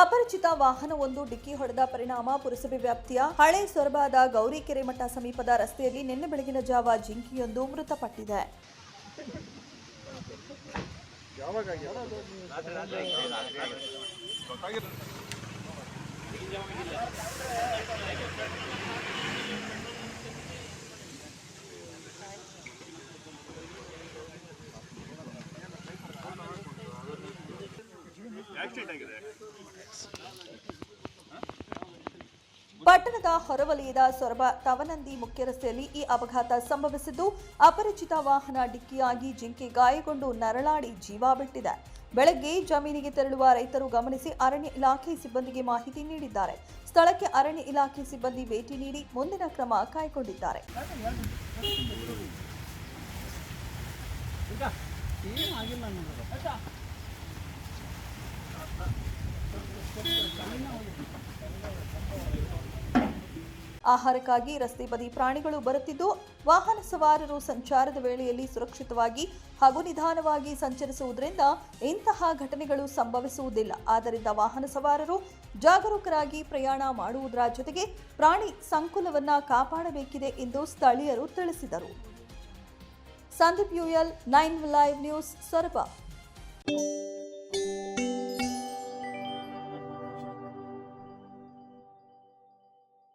ಅಪರಿಚಿತ ವಾಹನವೊಂದು ಡಿಕ್ಕಿ ಹೊಡೆದ ಪರಿಣಾಮ ಪುರಸಭೆ ವ್ಯಾಪ್ತಿಯ ಹಳೆ ಸೊರಬಾದ ಗೌರಿಕೆರೆ ಮಠ ಸಮೀಪದ ರಸ್ತೆಯಲ್ಲಿ ನಿನ್ನೆ ಬೆಳಗಿನ ಜಾವ ಜಿಂಕಿಯೊಂದು ಮೃತಪಟ್ಟಿದೆ. ಪಟ್ಟಣದ ಹೊರವಲಯದ ಸೊರಬ ತವನಂದಿ ಮುಖ್ಯ ರಸ್ತೆಯಲ್ಲಿ ಈ ಅಪಘಾತ ಸಂಭವಿಸಿದ್ದು ಅಪರಿಚಿತ ವಾಹನ ಡಿಕ್ಕಿಯಾಗಿ ಜಿಂಕೆ ಗಾಯಗೊಂಡು ನರಳಾಡಿ ಜೀವ ಬಿಟ್ಟಿದೆ. ಬೆಳಗ್ಗೆ ಜಮೀನಿಗೆ ತೆರಳುವ ರೈತರು ಗಮನಿಸಿ ಅರಣ್ಯ ಇಲಾಖೆ ಸಿಬ್ಬಂದಿಗೆ ಮಾಹಿತಿ ನೀಡಿದ್ದಾರೆ. ಸ್ಥಳಕ್ಕೆ ಅರಣ್ಯ ಇಲಾಖೆ ಸಿಬ್ಬಂದಿ ಭೇಟಿ ನೀಡಿ ಮುಂದಿನ ಕ್ರಮ ಕೈಗೊಂಡಿದ್ದಾರೆ. ಆಹಾರಕ್ಕಾಗಿ ರಸ್ತೆ ಬದಿ ಪ್ರಾಣಿಗಳು ಬರುತ್ತಿದ್ದು, ವಾಹನ ಸವಾರರು ಸಂಚಾರದ ವೇಳೆಯಲ್ಲಿ ಸುರಕ್ಷಿತವಾಗಿ ಹಾಗೂ ನಿಧಾನವಾಗಿ ಸಂಚರಿಸುವುದರಿಂದ ಇಂತಹ ಘಟನೆಗಳು ಸಂಭವಿಸುವುದಿಲ್ಲ. ಆದ್ದರಿಂದ ವಾಹನ ಸವಾರರು ಜಾಗರೂಕರಾಗಿ ಪ್ರಯಾಣ ಮಾಡುವುದರ ಜೊತೆಗೆ ಪ್ರಾಣಿ ಸಂಕುಲವನ್ನ ಕಾಪಾಡಬೇಕಿದೆ ಎಂದು ಸ್ಥಳೀಯರು ತಿಳಿಸಿದರು. Sandeep UL, nine live news Soraba.